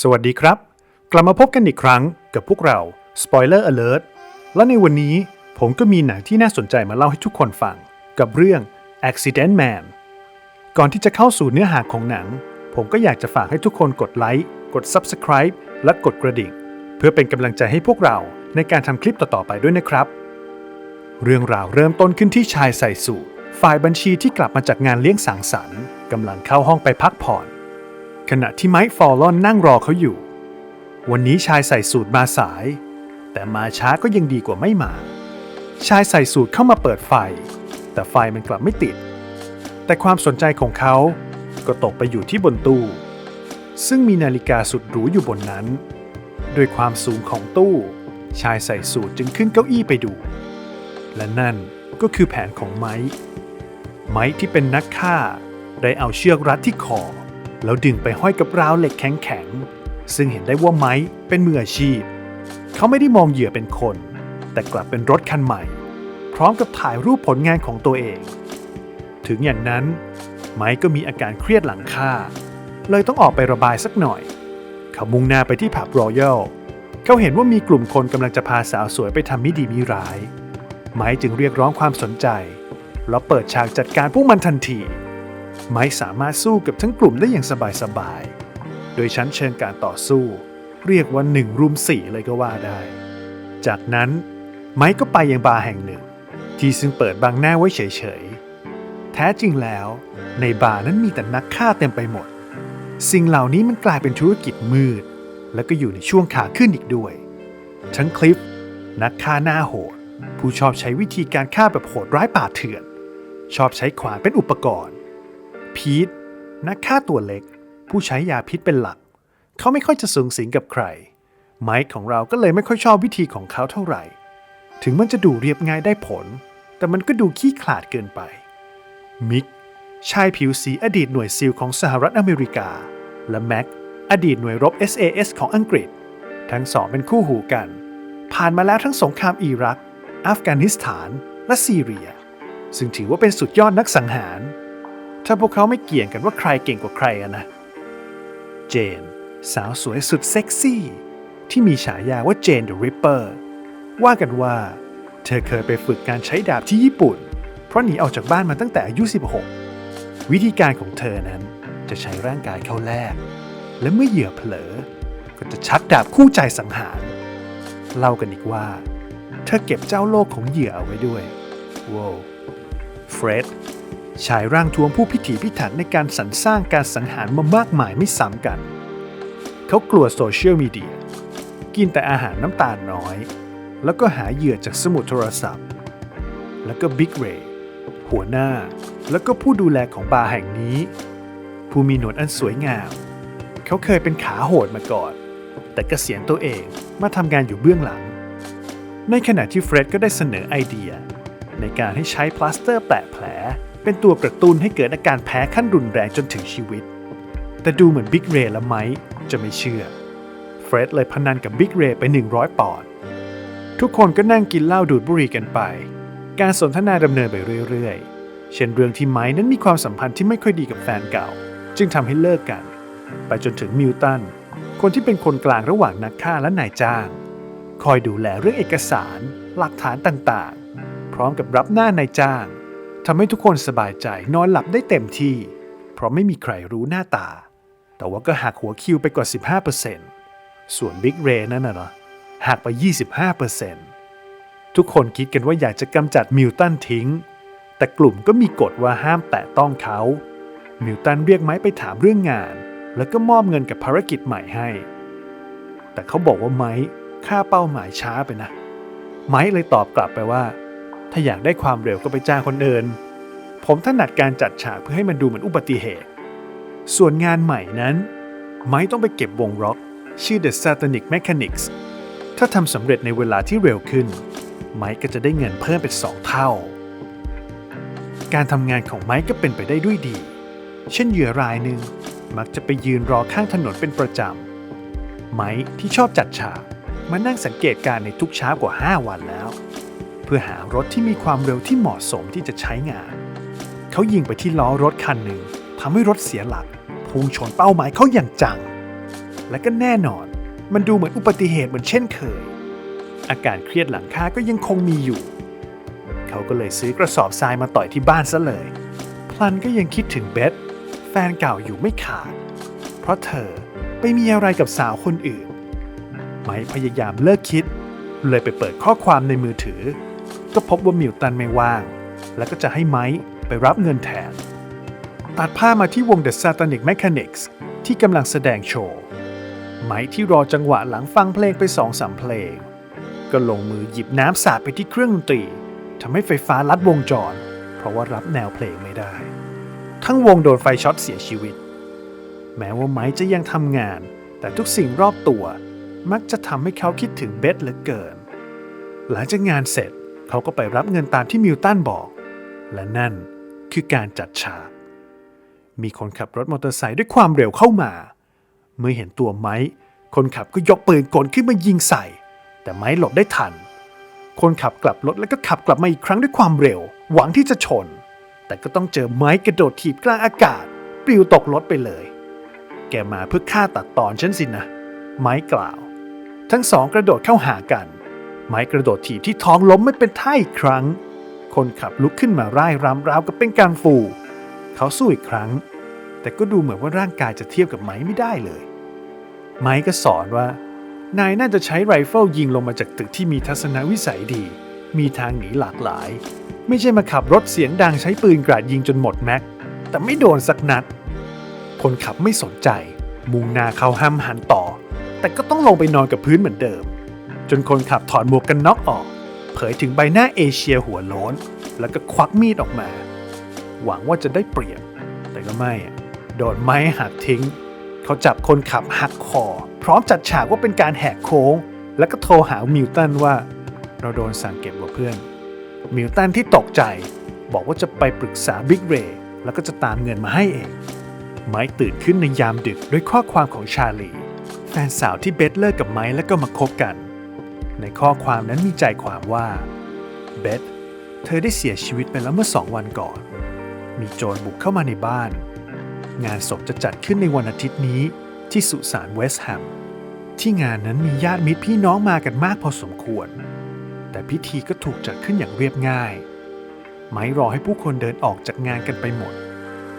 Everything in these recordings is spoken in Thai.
สวัสดีครับ กลับมาพบกันอีกครั้งกับพวกเรา Spoiler Alert และในวันนี้ผมก็มีหนังที่น่าสนใจมาเล่าให้ทุกคนฟัง กับเรื่อง Accident Man ก่อนที่จะเข้าสู่เนื้อหาของหนัง ผมก็อยากจะฝากให้ทุกคนกดไลค์กด Subscribe และกดกระดิ่ง เพื่อเป็นกำลังใจให้พวกเราในการทำคลิปต่อๆไปด้วยนะครับ เรื่องราวเริ่มต้นขึ้นที่ชายใส่สูทฝ่ายบัญชีที่กลับมาจากงานเลี้ยงสังสรรค์กำลังเข้าห้องไปพักผ่อน ขณะที่ไมค์ฟอลลอนนั่งรอเขาอยู่ วันนี้ชายใส่สูทมาสาย แต่มาช้าก็ยังดีกว่าไม่มา ชายใส่สูทเข้ามาเปิดไฟ แต่ไฟมันกลับไม่ติด แต่ความสนใจของเขาก็ตกไปอยู่ที่บนตู้ ซึ่งมีนาฬิกาสุดหรูอยู่บนนั้น ด้วยความสูงของตู้ ชายใส่สูทจึงขึ้นเก้าอี้ไปดู และนั่นก็คือแผนของไมค์ไมค์ที่เป็นนักฆ่าได้เอาเชือกรัดที่คอ แล้วดึงไปห้อยกับราวเหล็กแข็งๆ ซึ่งเห็นได้ว่าไมค์เป็นมืออาชีพ เขาไม่ได้มองเหยื่อเป็นคน แต่กลับเป็นรถคันใหม่ พร้อมกับถ่ายรูปผลงานของตัวเอง ถึงอย่างนั้น ไมค์ก็มีอาการเครียดหลังฆ่า เลยต้องออกไประบายสักหน่อย เขามุ่งหน้าไปที่ผับรอยัลเขาเห็นว่ามีกลุ่มคนกำลังจะพาสาวสวยไปทำมิดีมิร้าย ไม้จึงเรียกร้องความสนใจ แล้วเปิดฉากจัดการพวกมันทันที ไม้สามารถสู้กับทั้งกลุ่มได้อย่างสบายๆ โดยชั้นเชิงการต่อสู้ เรียกว่าหนึ่งรุมสี่เลยก็ว่าได้ จากนั้นไม้ก็ไปยังบาร์แห่งหนึ่ง ที่ซึ่งเปิดบังหน้าไว้เฉยๆ แท้จริงแล้วในบาร์นั้นมีแต่นักฆ่าเต็มไปหมด สิ่งเหล่านี้มันกลายเป็นธุรกิจมืด และก็อยู่ในช่วงขาขึ้นอีกด้วย ทั้งคลิป นักฆ่าหน้าโหด ผู้ชอบใช้วิธีการฆ่าแบบโหดร้ายป่าเถื่อน ชอบใช้ขวานเป็นอุปกรณ์ พีทนักฆ่าตัวเล็ก ผู้ใช้ยาพิษเป็นหลัก เขาไม่ค่อยจะสูงสิงกับใคร ไมค์ของเราก็เลยไม่ค่อยชอบวิธีของเขาเท่าไหร่ ถึงมันจะดูเรียบง่ายได้ผล แต่มันก็ดูขี้ขลาดเกินไป มิก ชายผิวสีอดีตหน่วยซิลของสหรัฐอเมริกา และแม็ก อดีตหน่วยรบ SAS ของอังกฤษ ทั้งสองเป็นคู่หูกัน ผ่านมาแล้วทั้งสงครามอิรัก อัฟกานิสถาน และซีเรีย ซึ่งถือว่าเป็นสุดยอดนักสังหาร ถ้าพวกเขาไม่เกี่ยงกันว่าใครเก่งกว่าใครอะนะ เจน สาวสวยสุดเซ็กซี่ ที่มีฉายาว่าเจนเดอะริปเปอร์ว่ากันว่า เธอเคยไปฝึกการใช้ดาบที่ญี่ปุ่น เพราะหนีออกจากบ้านมาตั้งแต่อายุ 16 วิธีการของเธอนั้นจะใช้ร่างกายเข้าแลกและเมื่อเหยื่อเผลอ ก็จะชักดาบคู่ใจสังหารเล่ากันอีกว่า เธอเก็บเจ้าโลกของเหยื่อเอาไว้ด้วยว้าวเฟร็ด ชายร่างทวมผู้พิถีพิถันในการสรรสร้างการสังหารมามากมายไม่ซ้ำกัน เขากลัวโซเชียลมีเดีย กินแต่อาหารน้ำตาลน้อย แล้วก็หาเหยื่อจากสมุดโทรศัพท์ แล้วก็บิ๊กเรย์หัวหน้า แล้วก็ผู้ดูแลของบาร์แห่งนี้ ผู้มีหนวดอันสวยงาม เขาเคยเป็นขาโหดมาก่อน แต่เกษียณตัวเองมาทำงานอยู่เบื้องหลัง ในขณะที่เฟร็ดก็ได้เสนอไอเดีย ในการให้ใช้พลาสเตอร์แปะแผล เป็นตัวกระตุ้นให้เกิดอาการแพ้ขั้นรุนแรงจนถึงชีวิต แต่ดูเหมือนบิ๊กเรย์และไมค์จะไม่เชื่อ เฟร็ดเลยพนันกับบิ๊กเรย์ไป 100 ปอนด์ ทุกคนก็นั่งกินเหล้าดูดบุหรี่กันไป การสนทนาดำเนินไปเรื่อยๆ เช่นเรื่องที่ไมค์นั้นมีความสัมพันธ์ที่ไม่ค่อยดีกับแฟนเก่า จึงทำให้เลิกกัน ไปจนถึงมิลตัน คนที่เป็นคนกลางระหว่างนักฆ่าและนายจ้าง คอยดูแลเรื่องเอกสาร หลักฐานต่างๆ พร้อมกับรับหน้านายจ้าง ทำให้ทุกคนสบายใจนอนหลับได้เต็มที่ เพราะไม่มีใครรู้หน้าตา แต่ว่าก็หักหัวคิวไปกว่า 15%ส่วนบิ๊กเรย์นั่นน่ะเหรอหักไป 25%ทุกคนคิดกันว่าอยากจะกำจัดมิลตันทิ้ง แต่กลุ่มก็มีกฎว่าห้ามแตะต้องเขา มิลตันเรียกไม้ไปถามเรื่องงาน แล้วก็มอบเงินกับภารกิจใหม่ให้ แต่เขาบอกว่าไม้ค่าเป้าหมายช้าไปนะ ไม้เลยตอบกลับไปว่า ถ้าอยากได้ความเร็วก็ไปจ้างคนอื่น ผมถนัดการจัดฉากเพื่อให้มันดูเหมือนอุบัติเหตุ ส่วนงานใหม่นั้น ไม้ต้องไปเก็บวงร็อก ชื่อ The Satanic Mechanics ถ้าทำสำเร็จในเวลาที่เร็วขึ้น ไม้ก็จะได้เงินเพิ่มเป็นสองเท่า การทำงานของไม้ก็เป็นไปได้ด้วยดี เช่นเหยื่อรายหนึ่งมักจะไปยืนรอข้างถนนเป็นประจำ ไม้ที่ชอบจัดฉากมานั่งสังเกตการในทุกเช้ากว่า 5 วันแล้ว เพื่อหารถที่มีความเร็วที่เหมาะสมที่จะใช้งาน เขายิงไปที่ล้อรถคันหนึ่งทำให้รถเสียหลักพุ่งชนเป้าหมายเขาอย่างจัง และก็แน่นอน มันดูเหมือนอุบัติเหตุเหมือนเช่นเคย อาการเครียดหลังฆ่าก็ยังคงมีอยู่ เขาก็เลยซื้อกระสอบทรายมาต่อยที่บ้านซะเลย พลันก็ยังคิดถึงเบธแฟนเก่าอยู่ไม่ขาด เพราะเธอไปมีอะไรกับสาวคนอื่น ไมพยายามเลิกคิด เลยไปเปิดข้อความในมือถือ ก็พบว่ามิวตันไม่ว่าง แล้วก็จะให้ไม้ไปรับเงินแทน ตัดผ้ามาที่วง The Satanic Mechanics ที่กำลังแสดงโชว์ ไม้ที่รอจังหวะหลังฟังเพลงไปสองสามเพลง ก็ลงมือหยิบน้ำสาดไปที่เครื่องดนตรีทำให้ไฟฟ้าลัดวงจร เพราะว่ารับแนวเพลงไม่ได้ ทั้งวงโดนไฟช็อตเสียชีวิต แม้ว่าไม้จะยังทำงาน แต่ทุกสิ่งรอบตัว มักจะทำให้เขาคิดถึงเบธเหลือเกิน หลังจากงานเสร็จ เขาก็ไปรับเงินตามที่มิวตันบอก และนั่นคือการจัดฉาก มีคนขับรถมอเตอร์ไซค์ด้วยความเร็วเข้ามา เมื่อเห็นตัวไม้คนขับก็ยกปืนกลขึ้นมายิงใส่ แต่ไม้หลบได้ทัน คนขับกลับรถแล้วก็ขับกลับมาอีกครั้งด้วยความเร็ว หวังที่จะชน แต่ก็ต้องเจอไม้กระโดดถีบกลางอากาศ ปลิวตกรถไปเลย แกมาเพื่อฆ่าตัดตอนฉันสินะ ไม้กล่าว ทั้งสองกระโดดเข้าหากัน ไม้กระโดดถีบที่ท้องล้มไม่เป็นท่าอีกครั้ง คนขับลุกขึ้นมาร่ายรำราวกับเป็นกังฟู เขาสู้อีกครั้ง แต่ก็ดูเหมือนว่าร่างกายจะเทียบกับไม้ไม่ได้เลย ไม้ก็สอนว่า นายน่าจะใช้ไรเฟิลยิงลงมาจากตึกที่มีทัศนวิสัยดี มีทางหนีหลากหลาย ไม่ใช่มาขับรถเสียงดังใช้ปืนกราดยิงจนหมดแม็ก แต่ไม่โดนสักนัด คนขับไม่สนใจ มุ่งหน้าเข้าห้ามหันต่อ แต่ก็ต้องลงไปนอนกับพื้นเหมือนเดิม จนคนขับถอดหมวกกันน็อกออก เผยถึงใบหน้าเอเชียหัวโล้น แล้วก็ควักมีดออกมา หวังว่าจะได้เปรียบ แต่ก็ไม่ โดนไม้หักทิ้ง เขาจับคนขับหักคอ พร้อมจัดฉากว่าเป็นการแหกโค้ง แล้วก็โทรหามิวตันว่า เราโดนสั่งเก็บว่ะเพื่อน มิวตันที่ตกใจ บอกว่าจะไปปรึกษาบิ๊กเรย์แล้วก็จะตามเงินมาให้เอง ไม้ตื่นขึ้นในยามดึกด้วยข้อความของชาลี แฟนสาวที่เบธเลิกกับไม้แล้วก็มาคบกัน ในข้อความนั้นมีใจความว่าเบธเธอได้เสียชีวิตไปแล้วเมื่อสองวันก่อน มีโจรบุกเข้ามาในบ้าน งานศพจะจัดขึ้นในวันอาทิตย์นี้ที่สุสานเวสต์แฮมที่งานนั้นมีญาติมิตรพี่น้องมากันมากพอสมควร แต่พิธีก็ถูกจัดขึ้นอย่างเรียบง่าย ไม้รอให้ผู้คนเดินออกจากงานกันไปหมด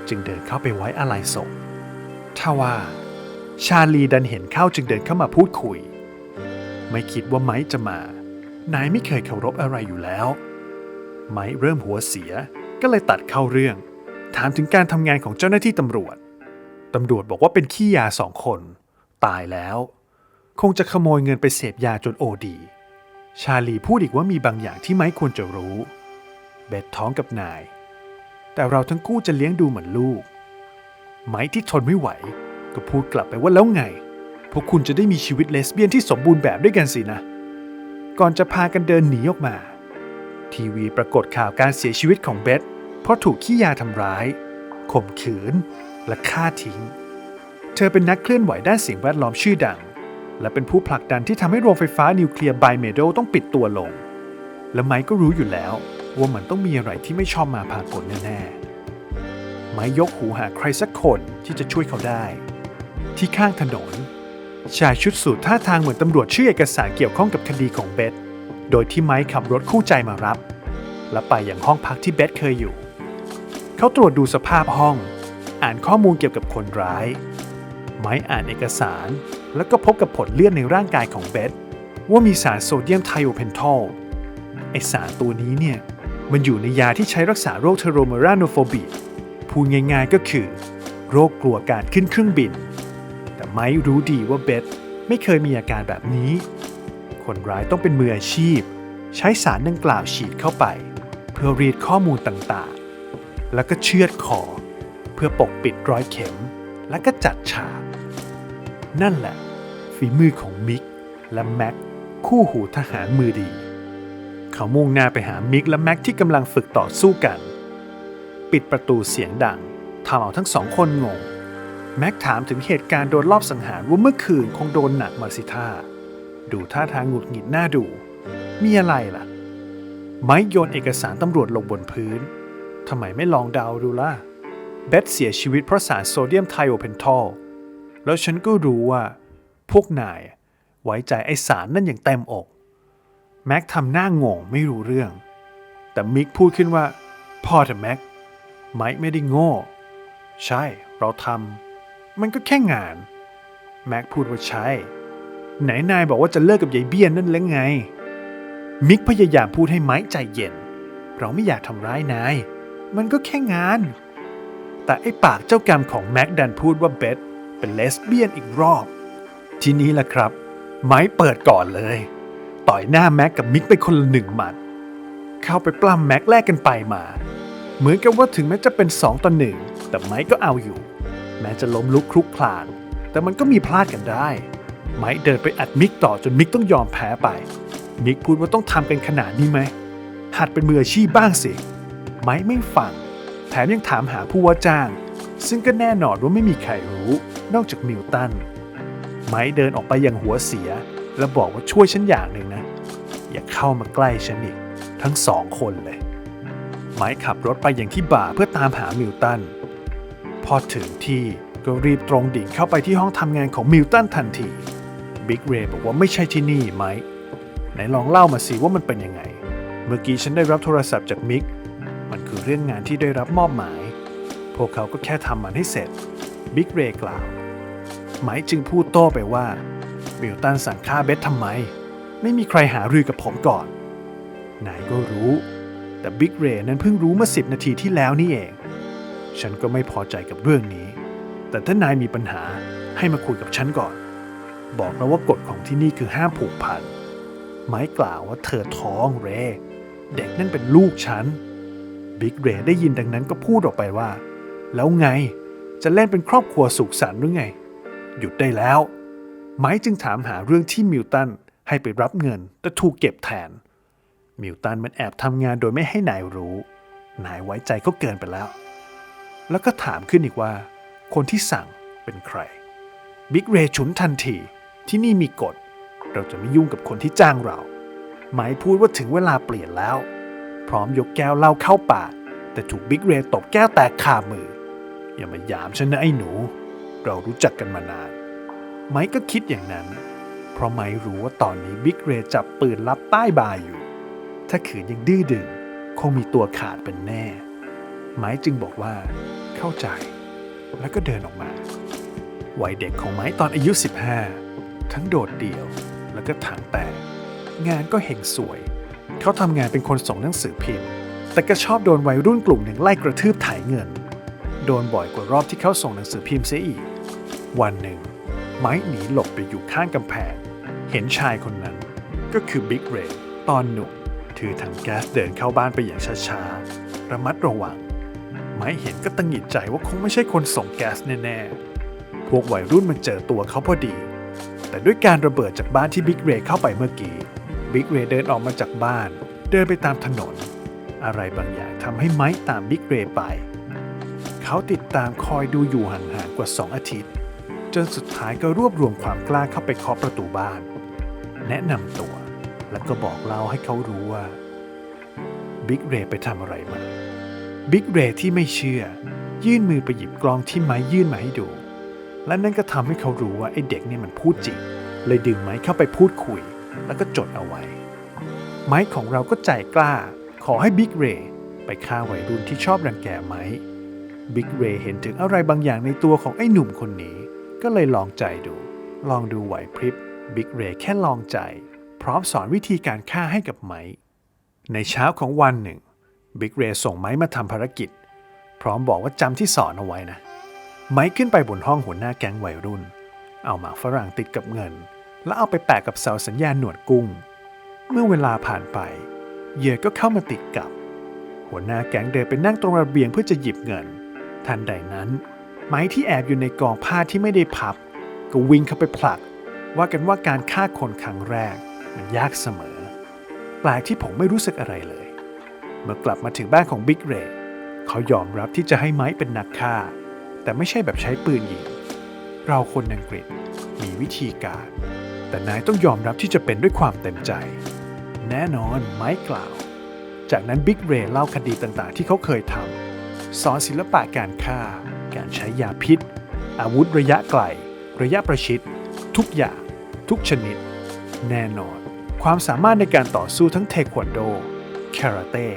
จึงเดินเข้าไปไว้อาลัยศพถ้าว่า ชาลีดันเห็นเข้าจึงเดินเข้ามาพูดคุย ไม่คิดว่าไม้จะมา นายไม่เคยเคารพอะไรอยู่แล้ว ไม้เริ่มหัวเสียก็เลยตัดเข้าเรื่อง ถามถึงการทำงานของเจ้าหน้าที่ตำรวจตำรวจบอกว่าเป็นขี้ยาสองคน ตายแล้ว คงจะขโมยเงินไปเสพยาจนโอดี ชาลีพูดอีกว่ามีบางอย่างที่ไม้ควรจะรู้ เบ็ดท้องกับนาย แต่เราทั้งคู่จะเลี้ยงดูเหมือนลูก ไม้ที่ทนไม่ไหว ก็พูดกลับไปว่าแล้วไง พวกคุณจะได้มีชีวิตเลสเบี้ยนที่สมบูรณ์แบบด้วยกันสินะ ก่อนจะพากันเดินหนีออกมา ทีวีปรากฏข่าวการเสียชีวิตของเบธเพราะถูกขี้ยาทำร้าย ข่มขืน และฆ่าทิ้ง เธอเป็นนักเคลื่อนไหวด้านสิ่งแวดล้อมชื่อดัง และเป็นผู้ผลักดันที่ทำให้โรงไฟฟ้านิวเคลียร์ไบเมโดต้องปิดตัวลง และไมค์ก็รู้อยู่แล้วว่ามันต้องมีอะไรที่ไม่ชอบมาพากลแน่ๆไม้ยกหูหาใครสักคนที่จะช่วยเขาได้ ที่ข้างถนน ชายชุดสูทท่าทางเหมือนตำรวจชื่อเอกสารเกี่ยวข้องกับคดีของเบธโดยที่ไม้ขับรถคู่ใจมารับ และไปยังห้องพักที่เบธเคยอยู่ เขาตรวจดูสภาพห้อง อ่านข้อมูลเกี่ยวกับคนร้าย ไม้อ่านเอกสาร แล้วก็พบกับผลเลือดในร่างกายของเบธว่ามีสารโซเดียมไทโอเพนทอลไอสารตัวนี้เนี่ย มันอยู่ในยาที่ใช้รักษาโรคเทโรเมราโนโฟบีพูดง่ายๆก็คือ โรคกลัวการขึ้นเครื่องบิน ไม้รู้ดีว่าเบธไม่เคยมีอาการแบบนี้ คนร้ายต้องเป็นมืออาชีพ ใช้สารดังกล่าวฉีดเข้าไป เพื่อรีดข้อมูลต่างๆ แล้วก็เชือดคอเพื่อปกปิดรอยเข็ม และก็จัดฉาก นั่นแหละ ฝีมือของมิกและแม็กคู่หูทหารมือดี เขามุ่งหน้าไปหามิกและแม็กที่กำลังฝึกต่อสู้กัน ปิดประตูเสียงดังทำเอาทั้งสองคนงง แม็กถามถึงเหตุการณ์โดนลอบสังหารว่าเมื่อคืนคงโดนหนักมาสิท่า ดูท่าทางหงุดหงิดหน้าดู มีอะไรล่ะ ไม้โยนเอกสารตำรวจลงบนพื้น ทำไมไม่ลองเดาดูล่ะ เบธเสียชีวิตเพราะสารโซเดียมไทโอเพนทอล แล้วฉันก็รู้ว่า พวกนายไว้ใจไอสารนั่นอย่างเต็มอก แม็กทำหน้างงไม่รู้เรื่อง แต่มิกพูดขึ้นว่า พ่อเถอะแม็กไมค์ไม่ได้โง่ ใช่ เราทำ มันก็แค่งาน แม็กพูดว่าใช่ ไหนนายบอกว่าจะเลิกกับยายเบี้ยนนั่นแล้วไง มิกพยายามพูดให้ไม้ใจเย็น เราไม่อยากทำร้ายนาย มันก็แค่งาน แต่ไอ้ปากเจ้ากรรมของแม็กดันพูดว่าเบธเป็นเลสเบี้ยนอีกรอบ ทีนี้แหละครับ ไม้เปิดก่อนเลย ต่อยหน้าแม็กกับมิกไปคนละหนึ่งหมัด เข้าไปปล้ำแม็กแลกกันไปมา เหมือนกับว่าถึงแม้จะเป็น2ต่อหนึ่งแต่ไม้ก็เอาอยู่ แม้จะล้มลุกคลุกคลาน แต่มันก็มีพลาดกันได้ ไม้เดินไปอัดมิกต่อจนมิกต้องยอมแพ้ไป มิกพูดว่าต้องทำกันขนาดนี้ไหม หัดเป็นมืออาชีพบ้างสิ ไม้ไม่ฟัง แถมยังถามหาผู้ว่าจ้าง ซึ่งก็แน่นอนว่าไม่มีใครรู้ นอกจากมิลตัน ไม้เดินออกไปอย่างหัวเสีย แล้วบอกว่าช่วยฉันอย่างหนึ่งนะ อย่าเข้ามาใกล้ฉันอีก ทั้งสองคนเลยไม้ขับรถไปอย่างที่บ่าเพื่อตามหามิลตัน พอถึงที่ก็รีบตรงดิ่งเข้าไปที่ห้องทำงานของมิลตันทันทีบิ๊กเรย์บอกว่าไม่ใช่ที่นี่ไมค์ไหนลองเล่ามาสิว่ามันเป็นยังไง เมื่อกี้ฉันได้รับโทรศัพท์จากมิก มันคือเรื่องงานที่ได้รับมอบหมาย พวกเขาก็แค่ทำมันให้เสร็จ บิ๊กเรย์กล่าว ไมค์จึงพูดโต้ไปว่ามิลตันสั่งฆ่าเบสทำไม ไม่มีใครหารือกับผมก่อน นายก็รู้ แต่บิ๊กเรย์นั้นเพิ่งรู้เมื่อสิบนาทีที่แล้วนี่เอง ฉันก็ไม่พอใจกับเรื่องนี้ แต่ถ้านายมีปัญหาให้มาคุยกับฉันก่อน บอกแล้วว่ากฎของที่นี่คือห้ามผูกพัน ไม้กล่าวว่าเธอท้องเร เด็กนั่นเป็นลูกฉัน บิ๊กเรได้ยินดังนั้นก็พูดออกไปว่า แล้วไง จะเล่นเป็นครอบครัวสุขสันต์หรือไง หยุดได้แล้ว ไม้จึงถามหาเรื่องที่มิลตันให้ไปรับเงินแต่ถูกเก็บแทน มิลตันมันแอบทำงานโดยไม่ให้นายรู้ นายไว้ใจก็เกินไปแล้ว แล้วก็ถามขึ้นอีกว่า คนที่สั่งเป็นใคร บิ๊กเรย์ฉุนทันทีที่นี่มีกฎ เราจะไม่ยุ่งกับคนที่จ้างเราไม้พูดว่าถึงเวลาเปลี่ยนแล้ว พร้อมยกแก้วเหล้าเข้าปากแต่ถูกบิ๊กเรย์ตบแก้วแตกคามือ อย่ามาหยามฉันนะไอ้หนู เรารู้จักกันมานาน ไม้ก็คิดอย่างนั้น เพราะไม้รู้ว่าตอนนี้บิ๊กเรย์จับปืนลับใต้บาอยู่ ถ้าขืนยังดื้อดึง คงมีตัวขาดเป็นแน่ ไม้จึงบอกว่า เข้าใจ แล้วก็เดินออกมา วัยเด็กของไม้ตอนอายุ 15 ทั้งโดดเดี่ยว แล้วก็ถังแตกงานก็เห็งสวย เขาทำงานเป็นคนส่งหนังสือพิมพ์ แต่ก็ชอบโดนวัยรุ่นกลุ่มหนึ่งไล่กระทืบถ่ายเงิน โดนบ่อยกว่ารอบที่เขาส่งหนังสือพิมพ์เสียอีก วันหนึ่ง ไม้หนีหลบไปอยู่ข้างกำแพง เห็นชายคนนั้น ก็คือบิ๊กเรย์ตอนหนุ่มถือถังแก๊สเดินเข้าบ้านไปอย่างช้าๆ ระมัดระวัง ไม้เห็นก็ตังหงิดใจว่าคงไม่ใช่คนส่งแก๊สแน่ๆ พวกวัยรุ่นมันเจอตัวเขาพอดี แต่ด้วยการระเบิดจากบ้านที่บิ๊กเรย์เข้าไปเมื่อกี้ บิ๊กเรย์เดินออกมาจากบ้าน เดินไปตามถนน อะไรบางอย่างทำให้ไม้ตามบิ๊กเรย์ไป เขาติดตามคอยดูอยู่ห่างๆกว่า 2 อาทิตย์ จนสุดท้ายก็รวบรวมความกล้าเข้าไปเคาะประตูบ้าน แนะนำตัว แล้วก็บอกเล่าให้เขารู้ว่าบิ๊กเรย์ไปทำอะไรมา บิ๊กเรย์ที่ไม่เชื่อ ยื่นมือไปหยิบกล้องที่ไม้ยื่นมาให้ดู และนั่นก็ทำให้เขารู้ว่าไอ้เด็กเนี่ยมันพูดจริง เลยดึงไม้เข้าไปพูดคุย แล้วก็จดเอาไว้ ไม้ของเราก็ใจกล้า ขอให้บิ๊กเรย์ไปฆ่าวัยรุ่นที่ชอบรังแกไม้บิ๊กเรย์เห็นถึงอะไรบางอย่างในตัวของไอ้หนุ่มคนนี้ ก็เลยลองใจดู ลองดูไหวพริบบิ๊กเรย์แค่ลองใจ พร้อมสอนวิธีการฆ่าให้กับไม้ในเช้าของวันหนึ่ง บิ๊กเรย์ส่งไม้มาทำภารกิจ พร้อมบอกว่าจำที่สอนเอาไว้นะ ไม้ขึ้นไปบนห้องหัวหน้าแก๊งวัยรุ่น เอาหมากฝรั่งติดกับเงิน แล้วเอาไปแปะกับเสาสัญญาณหนวดกุ้ง เมื่อเวลาผ่านไป เหยื่อก็เข้ามาติดกับ หัวหน้าแก๊งเดินไปนั่งตรงระเบียงเพื่อจะหยิบเงิน ทันใดนั้น ไม้ที่แอบอยู่ในกองผ้าที่ไม่ได้พับ ก็วิ่งเข้าไปผลัก ว่ากันว่าการฆ่าคนครั้งแรก มันยากเสมอ แปลกที่ผมไม่รู้สึกอะไรเลย เมื่อกลับมาถึงบ้านของบิ๊กเรย์เขายอมรับที่จะให้ไม้เป็นนักฆ่า แต่ไม่ใช่แบบใช้ปืนยิง เราคนอังกฤษมีวิธีการ แต่นายต้องยอมรับที่จะเป็นด้วยความเต็มใจ แน่นอนไม้กล่าว จากนั้นบิ๊กเรย์เล่าคดีต่างๆ ที่เขาเคยทำสอนศิลปะการฆ่า การใช้ยาพิษ อาวุธระยะไกล ระยะประชิด ทุกอย่าง ทุกชนิด แน่นอน ความสามารถในการต่อสู้ทั้งเทควันโด คาราเต้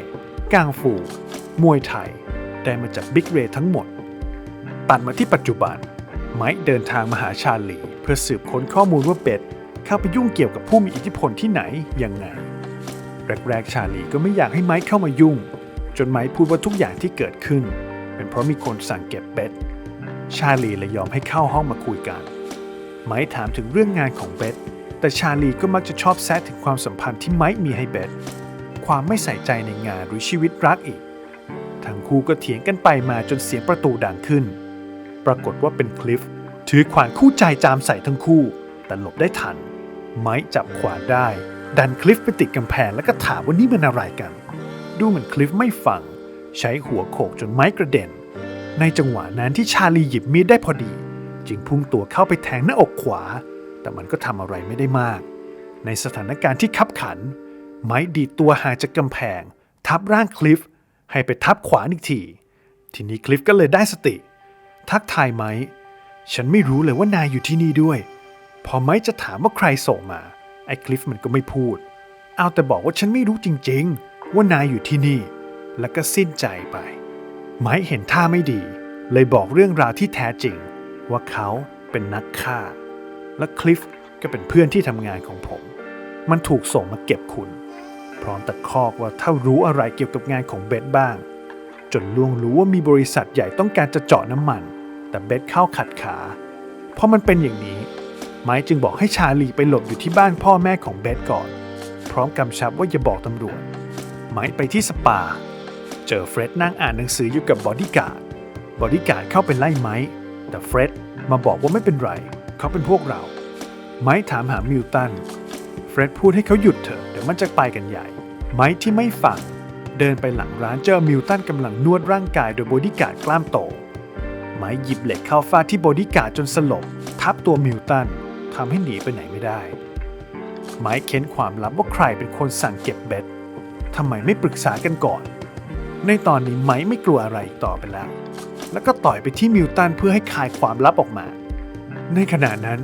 กังฟู มวยไทย ได้มาจากบิ๊กเรทั้งหมด ตัดมาที่ปัจจุบัน ไมค์เดินทางมาหาชาลี เพื่อสืบค้นข้อมูลว่าเบ็ดเข้าไปยุ่งเกี่ยวกับผู้มีอิทธิพลที่ไหน ยังไง แรกๆ ชาลีก็ไม่อยากให้ไมค์เข้ามายุ่ง จนไมค์พูดว่าทุกอย่างที่เกิดขึ้น เป็นเพราะมีคนสั่งเก็บเบ็ดชาลีเลยยอมให้เข้าห้องมาคุยกัน ไมค์ถามถึงเรื่องงานของเบ็ดแต่ชาลีก็มักจะชอบแซะถึงความสัมพันธ์ที่ไมค์มีให้เบ็ด ความไม่ใส่ใจในงานหรือชีวิตรักอีก ทั้งคู่ก็เถียงกันไปมาจนเสียงประตูดังขึ้น ปรากฏว่าเป็นคลิฟ ถือขวานคู่ใจจามใส่ทั้งคู่ แต่หลบได้ทัน ไม้จับขวานได้ ดันคลิฟไปติดกำแพงแล้วก็ถามว่านี่มันอะไรกัน ดูเหมือนคลิฟไม่ฟัง ใช้หัวโขกจนไม้กระเด็น ในจังหวะนั้นที่ชาลีหยิบมีดได้พอดี จึงพุ่งตัวเข้าไปแทงหน้าอกขวา แต่มันก็ทำอะไรไม่ได้มาก ในสถานการณ์ที่คับขัน ไม้ดีดตัวห่างจากกำแพง ทับร่างคลิฟให้ไปทับขวานอีกที ทีนี้คลิฟก็เลยได้สติ ทักทายไม้ ฉันไม่รู้เลยว่านายอยู่ที่นี่ด้วย พอไม้จะถามว่าใครส่งมา ไอ้คลิฟมันก็ไม่พูด เอาแต่บอกว่าฉันไม่รู้จริงๆ ว่านายอยู่ที่นี่ แล้วก็สิ้นใจไป ไม้เห็นท่าไม่ดี เลยบอกเรื่องราวที่แท้จริง ว่าเขาเป็นนักฆ่า และคลิฟก็เป็นเพื่อนที่ทำงานของผม มันถูกส่งมาเก็บคุณ พร้อมตะคอกว่าถ้ารู้อะไรเกี่ยวกับงานของเบสบ้าง จนล่วงรู้ว่ามีบริษัทใหญ่ต้องการจะเจาะน้ำมัน แต่เบสเข้าขัดขา เพราะมันเป็นอย่างนี้ ไม้จึงบอกให้ชาลีไปหลบอยู่ที่บ้านพ่อแม่ของเบสก่อน พร้อมกำชับว่าอย่าบอกตำรวจ ไม้ไปที่สปา เจอเฟร็ดนั่งอ่านหนังสืออยู่กับบอดี้การ์ด บอดี้การ์ดเข้าไปไล่ไม้ แต่เฟร็ดมาบอกว่าไม่เป็นไร เขาเป็นพวกเรา ไม้ถามหามิลตัน เฟร็ดพูดให้เขาหยุดเถอะ มันจะไปกันใหญ่ ไม้ที่ไม่ฟัง เดินไปหลังร้านเจอมิลตันกำลังนวดร่างกายโดยบอดี้การ์ดกล้ามโต ไม้หยิบเหล็กเข้าฟาดที่บอดี้การ์ดจนสลบ ทับตัวมิลตันทำให้หนีไปไหนไม่ได้ ไม้เค้นความลับว่าใครเป็นคนสั่งเก็บเบ็ดทำไมไม่ปรึกษากันก่อน ในตอนนี้ไม้ไม่กลัวอะไรอีกต่อไปแล้ว แล้วก็ต่อยไปที่มิลตันเพื่อให้คายความลับออกมา ในขณะนั้น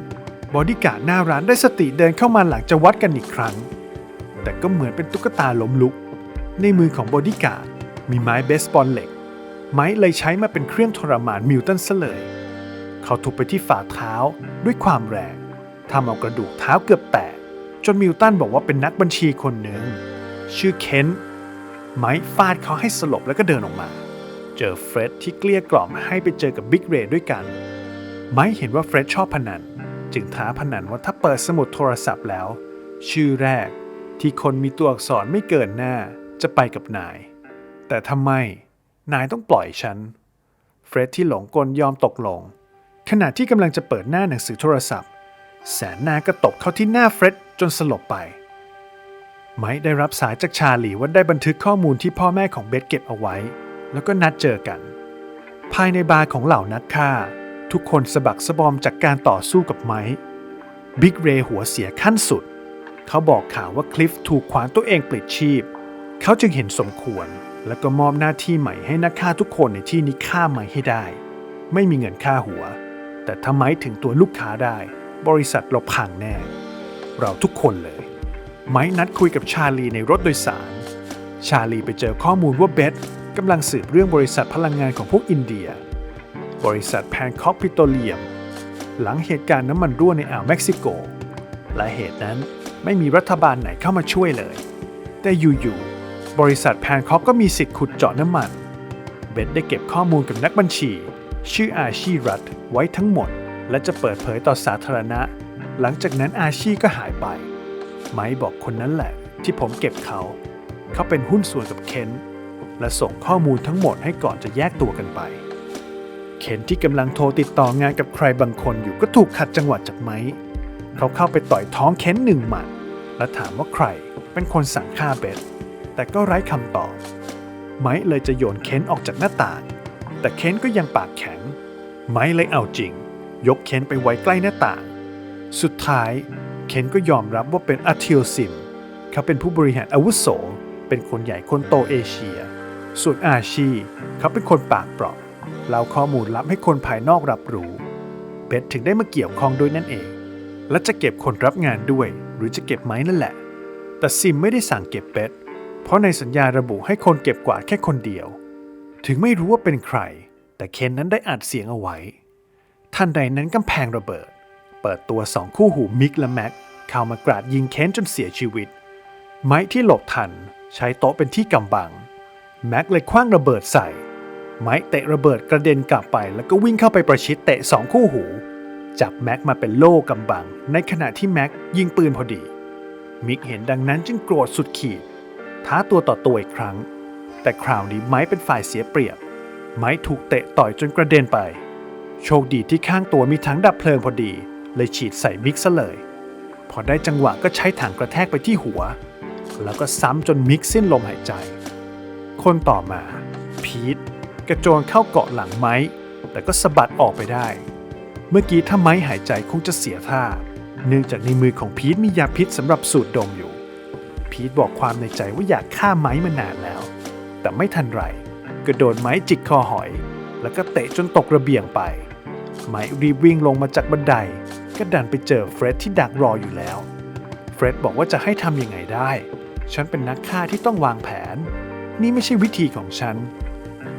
บอดี้การ์ดหน้าร้านได้สติเดินเข้ามาหลังจะวัดกันอีกครั้ง แต่ก็เหมือนเป็นตุ๊กตาล้มลุก ในมือของบอดี้การ์ดมีไม้เบสบอลเหล็ก ไม้เลยใช้มาเป็นเครื่องทรมานมิลตันซะเลย เขาทุบไปที่ฝ่าเท้าด้วยความแรงทำเอากระดูกเท้าเกือบแตกจนมิลตันบอกว่าเป็นนักบัญชีคนหนึ่ง ชื่อเคนไม้ฟาดเขาให้สลบแล้วก็เดินออกมา เจอเฟร็ดที่เกลี้ยกล่อมให้ไปเจอกับบิ๊กเรย์ด้วยกัน ไม้เห็นว่าเฟร็ดชอบพนัน จึงท้าพนันว่าถ้าเปิดสมุดโทรศัพท์แล้ว ชื่อแรก ที่คนมีตัวอักษรไม่เกินหน้าจะไปกับนาย แต่ทำไมนายต้องปล่อยฉัน เฟร็ดที่หลงกลยอมตกลง ขณะที่กำลังจะเปิดหน้าหนังสือโทรศัพท์ แสนนาก็ตบเข้าที่หน้าเฟร็ดจนสลบไป ไมค์ได้รับสายจากชาลีว่าได้บันทึกข้อมูลที่พ่อแม่ของเบสเก็บเอาไว้ แล้วก็นัดเจอกัน ภายในบาร์ของเหล่านักฆ่า ทุกคนสะบักสะบอมจากการต่อสู้กับไมค์บิ๊กเรย์หัวเสียขั้นสุด เขาบอกข่าวว่าคลิฟถูกขวานตัวเองปลิดชีพ เขาจึงเห็นสมควร แล้วก็มอบหน้าที่ใหม่ให้นักฆ่าทุกคนในที่นี้ฆ่าไมค์ให้ได้ ไม่มีเงินค่าหัว แต่ถ้าไมค์ถึงตัวลูกค้าได้ บริษัทเราพังแน่ เราทุกคนเลย ไม้นัดคุยกับชาลีในรถโดยสาร ชาลีไปเจอข้อมูลว่าเบสกำลังสืบเรื่องบริษัทพลังงานของพวกอินเดีย บริษัทแพนคอกพิโตเลียม หลังเหตุการณ์น้ำมันรั่วในอ่าวเม็กซิโก และเหตุนั้น ไม่มีรัฐบาลไหนเข้ามาช่วยเลย แต่อยู่ๆ บริษัทแพนคอกก็มีสิทธิ์ขุดเจาะน้ำมัน เบสได้เก็บข้อมูลกับนักบัญชี ชื่ออาชีรัตไว้ทั้งหมด และจะเปิดเผยต่อสาธารณะ หลังจากนั้นอาชีก็หายไป ไมค์บอกคนนั้นแหละ ที่ผมเก็บเขา เขาเป็นหุ้นส่วนกับเคนและส่งข้อมูลทั้งหมดให้ก่อนจะแยกตัวกันไป เคนที่กำลังโทรติดต่องานกับใครบางคนอยู่ก็ถูกขัดจังหวะจากไมค์ เขาเข้าไปต่อยท้องเค้นหนึ่งหมัดและถามว่าใครเป็นคนสั่งฆ่าเบสแต่ก็ไร้คำตอบ ไมค์เลยจะโยนเค้นออกจากหน้าต่าง แต่เค้นก็ยังปากแข็ง ไมค์เลยเอาจริง ยกเค้นไปไว้ใกล้หน้าต่าง สุดท้าย เค้นก็ยอมรับว่าเป็นอาทิลซิม เขาเป็นผู้บริหารอาวุโส เป็นคนใหญ่คนโตเอเชีย ส่วนอาชี เขาเป็นคนปากเปราะเล่าข้อมูลลับให้คนภายนอกรับรู้ เบสถึงได้มาเกี่ยวข้องด้วยนั่นเอง และจะเก็บคนรับงานด้วย หรือจะเก็บไม้นั่นแหละ แต่ซิมไม่ได้สั่งเก็บเป็ด เพราะในสัญญาระบุให้คนเก็บกวาดแค่คนเดียว ถึงไม่รู้ว่าเป็นใคร แต่เคนนั้นได้อัดเสียงเอาไว้ ทันใดนั้นกำแพงระเบิด เปิดตัวสองคู่หูมิกและแม็กเข้ามากราดยิงเคนจนเสียชีวิต ไม้ที่หลบทันใช้โต๊ะเป็นที่กำบัง แม็กเลยคว้างระเบิดใส่ ไม้เตะระเบิดกระเด็นกลับไปแล้วก็วิ่งเข้าไปประชิดเตะสองคู่หู จับแม็กมาเป็นโล่กำบัง ในขณะที่แม็กยิงปืนพอดี มิกเห็นดังนั้นจึงโกรธสุดขีด ท้าตัวต่อตัวอีกครั้ง แต่คราวนี้ไม้เป็นฝ่ายเสียเปรียบ ไม้ถูกเตะต่อยจนกระเด็นไป โชคดีที่ข้างตัวมีถังดับเพลิงพอดี เลยฉีดใส่มิกซะเลย พอได้จังหวะก็ใช้ถังกระแทกไปที่หัว แล้วก็ซ้ำจนมิกสิ้นลมหายใจ คนต่อมา พีทกระโจนเข้าเกาะหลังไม้ แต่ก็สะบัดออกไปได้ เมื่อกี้ถ้าไม้หายใจคงจะเสียท่า เนื่องจากในมือของพีทมียาพิษสำหรับสูดดมอยู่ พีทบอกความในใจว่าอยากฆ่าไม้มานานแล้ว แต่ไม่ทันไรก็โดนไม้จิกคอหอย แล้วก็เตะจนตกระเบียงไป ไม้รีบวิ่งลงมาจากบันไดก็ดันไปเจอเฟร็ดที่ดักรออยู่แล้ว เฟร็ดบอกว่าจะให้ทำยังไงได้ ฉันเป็นนักฆ่าที่ต้องวางแผน นี่ไม่ใช่วิธีของฉัน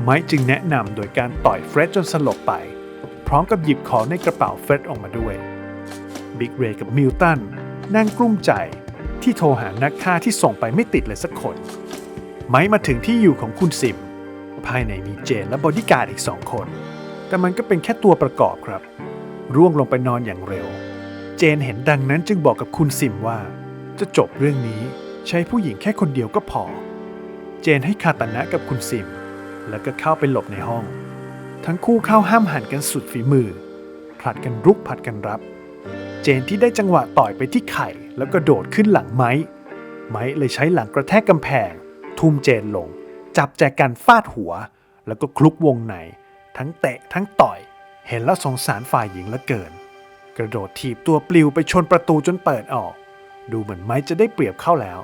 ไม้จึงแนะนำโดยการต่อยเฟร็ดจนสลบไป พร้อมกับหยิบของในกระเป๋าเฟร็ดออกมาด้วยบิ๊กเรย์กับมิลตันนั่งกลุ้มใจที่โทรหานักฆ่าที่ส่งไปไม่ติดเลยสักคน ไม้มาถึงที่อยู่ของคุณซิม ภายในมีเจนและบอดี้การ์ดอีกสองคน แต่มันก็เป็นแค่ตัวประกอบครับ ร่วงลงไปนอนอย่างเร็ว เจนเห็นดังนั้นจึงบอกกับคุณซิมว่า จะจบเรื่องนี้ใช้ผู้หญิงแค่คนเดียวก็พอ เจนให้คาตานะกับคุณซิม แล้วก็เข้าไปหลบในห้อง ทั้งคู่เข้าห้ามหันกันสุดฝีมือ ผลัดกันรุกผลัดกันรับ เจนที่ได้จังหวะต่อยไปที่ไข่ แล้วก็โดดขึ้นหลังไม้ ไม้เลยใช้หลังกระแทกกำแพง ทุ่มเจนลง จับแจกันฟาดหัว แล้วก็คลุกวงใน ทั้งเตะทั้งต่อย เห็นแล้วสงสารฝ่ายหญิงลือเกิน กระโดดถีบตัวปลิวไปชนประตูจนเปิดออก ดูเหมือนไม้จะได้เปรียบเข้าแล้ว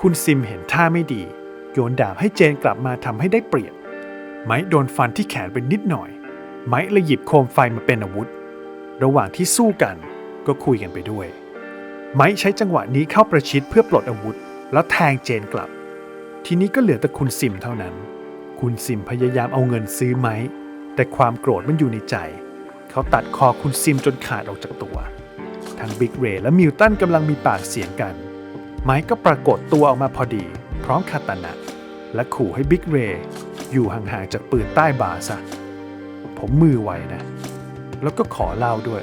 คุณซิมเห็นท่าไม่ดี โยนดาบให้เจนกลับมาทำให้ได้เปรียบ ไม้โดนฟันที่แขนไปนิดหน่อย ไม้เลยหยิบโคมไฟมาเป็นอาวุธ ระหว่างที่สู้กันก็คุยกันไปด้วย ไม้ใช้จังหวะนี้เข้าประชิดเพื่อปลดอาวุธ แล้วแทงเจนกลับ ทีนี้ก็เหลือแต่คุณซิมเท่านั้น คุณซิมพยายามเอาเงินซื้อไม้ แต่ความโกรธมันอยู่ในใจ เขาตัดคอคุณซิมจนขาดออกจากตัว ทั้งบิ๊กเรย์และมิลตันกำลังมีปากเสียงกัน ไม้ก็ปรากฏตัวออกมาพอดี พร้อมคาตานะและขู่ให้บิ๊กเรย์ อยู่ห่างๆจากปืนใต้บาซะ ผมมือไวนะ แล้วก็ขอเล่าด้วย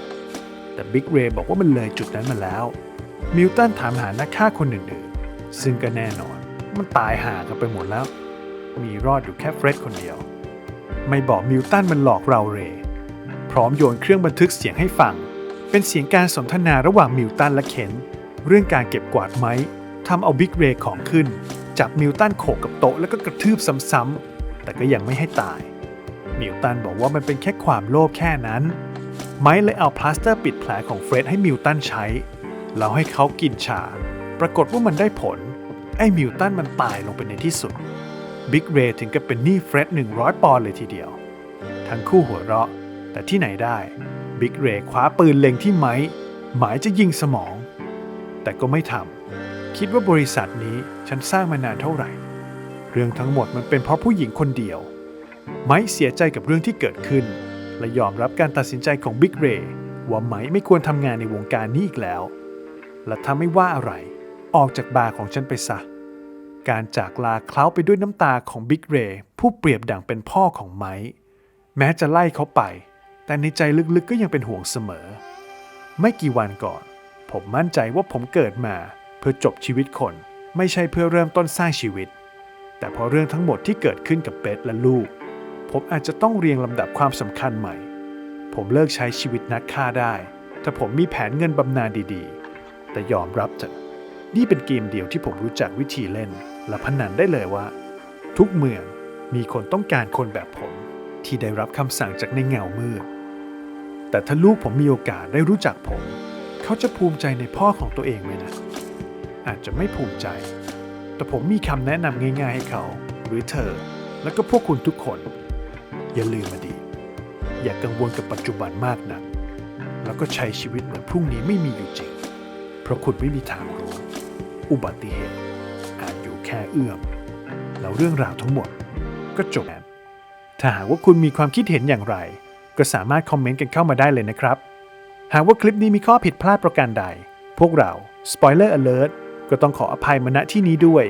แต่บิ๊กเรย์บอกว่ามันเลยจุดนั้นมาแล้ว มิลตันถามหานักฆ่าคนอื่นๆ ซึ่งก็แน่นอน มันตายห่ากันไปหมดแล้ว มีรอดอยู่แค่เฟร็ดคนเดียว ไม่บอกมิลตันมันหลอกเราเรย์พร้อมโยนเครื่องบันทึกเสียงให้ฟัง เป็นเสียงการสนทนาระหว่างมิลตันและเคนเรื่องการเก็บกวาดไม้ทำเอาบิ๊กเรย์ของขึ้น จับมิลตันโขกกับโต๊ะแล้วก็กระทืบซ้ำๆ แต่ก็ยังไม่ให้ตายมิลตันบอกว่ามันเป็นแค่ความโลภแค่นั้น ไม้เลยเอาพลาสเตอร์ปิดแผลของเฟร็ดให้มิลตันใช้ แล้วให้เขากินชา ปรากฏว่ามันได้ผล ไอ้มิลตันมันตายลงไปในที่สุด บิ๊กเรย์ถึงกับเป็นหนี้เฟร็ด100 ปอนด์เลยทีเดียว ทั้งคู่หัวเราะ แต่ที่ไหนได้ บิ๊กเรย์คว้าปืนเล็งที่ไม้ หมายจะยิงสมอง แต่ก็ไม่ทำคิดว่าบริษัทนี้ฉันสร้างมานานเท่าไหร่ เรื่องทั้งหมดมันเป็นเพราะผู้หญิงคนเดียว ไม้เสียใจกับเรื่องที่เกิดขึ้น และยอมรับการตัดสินใจของบิ๊กเรย์ว่าไม้ไม่ควรทำงานในวงการนี้อีกแล้ว และถ้าไม่ว่าอะไร ออกจากบาร์ของฉันไปซะ การจากลาเคล้าไปด้วยน้ำตาของบิ๊กเรย์ผู้เปรียบดังเป็นพ่อของไม้แม้จะไล่เขาไป แต่ในใจลึกๆก็ยังเป็นห่วงเสมอ ไม่กี่วันก่อน ผมมั่นใจว่าผมเกิดมา เพื่อจบชีวิตคน ไม่ใช่เพื่อเริ่มต้นสร้างชีวิต แต่พอเรื่องทั้งหมดที่เกิดขึ้นกับเบสและลูก ผมอาจจะต้องเรียงลำดับความสำคัญใหม่ ผมเลิกใช้ชีวิตนักฆ่าได้ ถ้าผมมีแผนเงินบำนาญดีๆ แต่ยอมรับเถอะนี่เป็นเกมเดียวที่ผมรู้จักวิธีเล่น และพนันได้เลยว่า ทุกเมืองมีคนต้องการคนแบบผม ที่ได้รับคำสั่งจากในเงามืด แต่ถ้าลูกผมมีโอกาสได้รู้จักผม เขาจะภูมิใจในพ่อของตัวเองไหมนะ อาจจะไม่ภูมิใจ แต่ผมมีคำแนะนำง่าย ๆ ให้เขา หรือเธอ แล้วก็พวกคุณทุกคน อย่าลืมมาดี อย่ากังวลกับปัจจุบันมากนะแล้วก็ใช้ชีวิตเหมือนพรุ่งนี้ไม่มีอยู่จริง เพราะคุณไม่มีทางรู้ อุบัติเหตุ อาจอยู่แค่เอื้อม แล้วเรื่องราวทั้งหมด ก็จบแล้วถ้าหากว่าคุณมีความคิดเห็นอย่างไร ก็สามารถคอมเมนต์กันเข้ามาได้เลยนะครับ หากว่าคลิปนี้มีข้อผิดพลาดประการใด พวกเรา Spoiler Alert ก็ต้องขออภัยมาณที่นี้ด้วย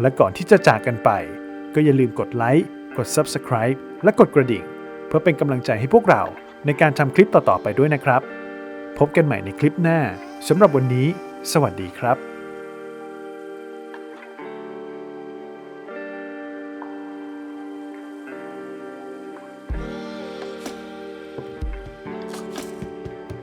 และก่อนที่จะจากกันไป ก็อย่าลืมกดไลค์ กด Subscribe และกดกระดิ่ง เพื่อเป็นกำลังใจให้พวกเราในการทำคลิปต่อๆไปด้วยนะครับ พบกันใหม่ในคลิปหน้าสำหรับวันนี้ สวัสดีครับ